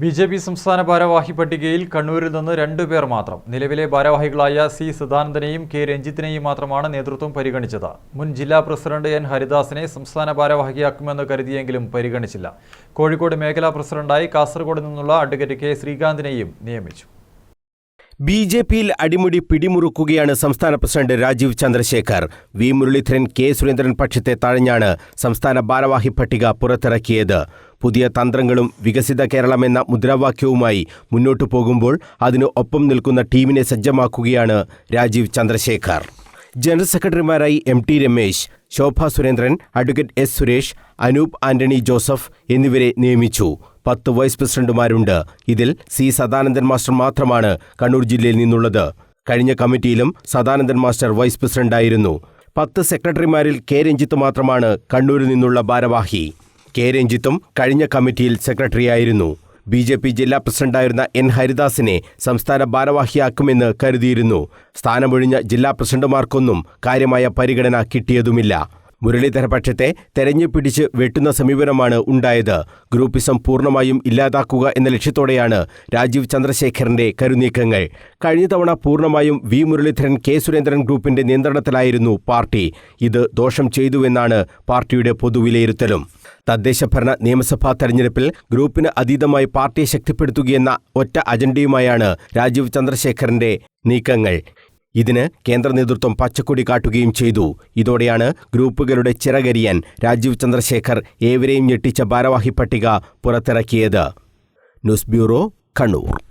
B J P സംസ്ഥാന ഭാരവാഹി പട്ടികയിൽ കണ്ണൂരിൽ നിന്ന് രണ്ടുപേർ മാത്രം. നിലവിലെ ഭാരവാഹികളായ സി സദാനന്ദനെയും കെ രഞ്ജിത്തിനെയും മാത്രമാണ് നേതൃത്വം പരിഗണിച്ചത്. മുൻ ജില്ലാ പ്രസിഡന്റ് എൻ ഹരിദാസിനെ സംസ്ഥാന ഭാരവാഹിയാക്കുമെന്ന് കരുതിയെങ്കിലും പരിഗണിച്ചില്ല. കോഴിക്കോട് മേഖലാ പ്രസിഡന്റായി കാസർഗോഡ് നിന്നുള്ള അഡ്വക്കേറ്റ് കെ ശ്രീകാന്തിനെയും നിയമിച്ചു. ബി ജെ പിയിൽ അടിമുടി പിടിമുറുക്കുകയാണ് സംസ്ഥാന president Rajeev Chandrasekhar. V Muraleedharan K Surendran പക്ഷത്തെ തഴഞ്ഞാണ് സംസ്ഥാന ഭാരവാഹി പട്ടിക പുറത്തിറക്കിയത്. പുതിയ തന്ത്രങ്ങളും വികസിത കേരളം എന്ന മുദ്രാവാക്യവുമായി മുന്നോട്ടു പോകുമ്പോൾ അതിന് ഒപ്പം നിൽക്കുന്ന ടീമിനെ സജ്ജമാക്കുകയാണ് Rajeev Chandrasekhar. General സെക്രട്ടറിമാരായി M T Ramesh Shobha Surendran advocate S Suresh Anoop Antony Joseph എന്നിവരെ നിയമിച്ചു. പത്ത് വൈസ് പ്രസിഡന്റുമാരുണ്ട്. ഇതിൽ സി സദാനന്ദൻ മാസ്റ്റർ മാത്രമാണ് കണ്ണൂർ ജില്ലയിൽ നിന്നുള്ളത്. കഴിഞ്ഞ കമ്മിറ്റിയിലും സദാനന്ദൻ മാസ്റ്റർ വൈസ് പ്രസിഡന്റായിരുന്നു. പത്ത് സെക്രട്ടറിമാരിൽ കെ രഞ്ജിത്ത് മാത്രമാണ് കണ്ണൂരിൽ നിന്നുള്ള ഭാരവാഹി. കെ രഞ്ജിത്തും കഴിഞ്ഞ കമ്മിറ്റിയിൽ സെക്രട്ടറിയായിരുന്നു. ബി ജെ പി ജില്ലാ പ്രസിഡന്റായിരുന്ന എൻ ഹരിദാസിനെ സംസ്ഥാന ഭാരവാഹിയാക്കുമെന്ന് കരുതിയിരുന്നു. സ്ഥാനമൊഴിഞ്ഞ ജില്ലാ പ്രസിഡന്റുമാർക്കൊന്നും കാര്യമായ പരിഗണന കിട്ടിയതുമില്ല. മുരളീധര പക്ഷത്തെ തെരഞ്ഞു പിടിച്ച് വെട്ടുന്ന സമീപനമാണ് ഉണ്ടായത്. ഗ്രൂപ്പിസം പൂർണമായും ഇല്ലാതാക്കുക എന്ന ലക്ഷ്യത്തോടെയാണ് രാജീവ് ചന്ദ്രശേഖരന്റെ കരുനീക്കങ്ങൾ. കഴിഞ്ഞ തവണ പൂർണമായും വി മുരളീധരൻ കെ സുരേന്ദ്രൻ ഗ്രൂപ്പിന്റെ നിയന്ത്രണത്തിലായിരുന്നു പാർട്ടി. ഇത് ദോഷം ചെയ്തുവെന്നാണ് പാർട്ടിയുടെ പൊതുവിലയിരുത്തലും. തദ്ദേശഭരണ നിയമസഭാ തെരഞ്ഞെടുപ്പിൽ ഗ്രൂപ്പിന് അതീതമായി പാർട്ടിയെ ശക്തിപ്പെടുത്തുകയെന്ന ഒറ്റ അജണ്ടയുമായാണ് രാജീവ് ചന്ദ്രശേഖരന്റെ നീക്കങ്ങൾ. ഇതിന് കേന്ദ്ര നേതൃത്വം പച്ചക്കൊടി കാട്ടുകയും ചെയ്തു. ഇതോടെയാണ് ഗ്രൂപ്പുകളുടെ ചിറകരിയാൻ രാജീവ് ചന്ദ്രശേഖർ ഏവരെയും ഞെട്ടിച്ച ഭാരവാഹി പട്ടിക പുറത്തിറക്കിയത്. News bureau Kannur.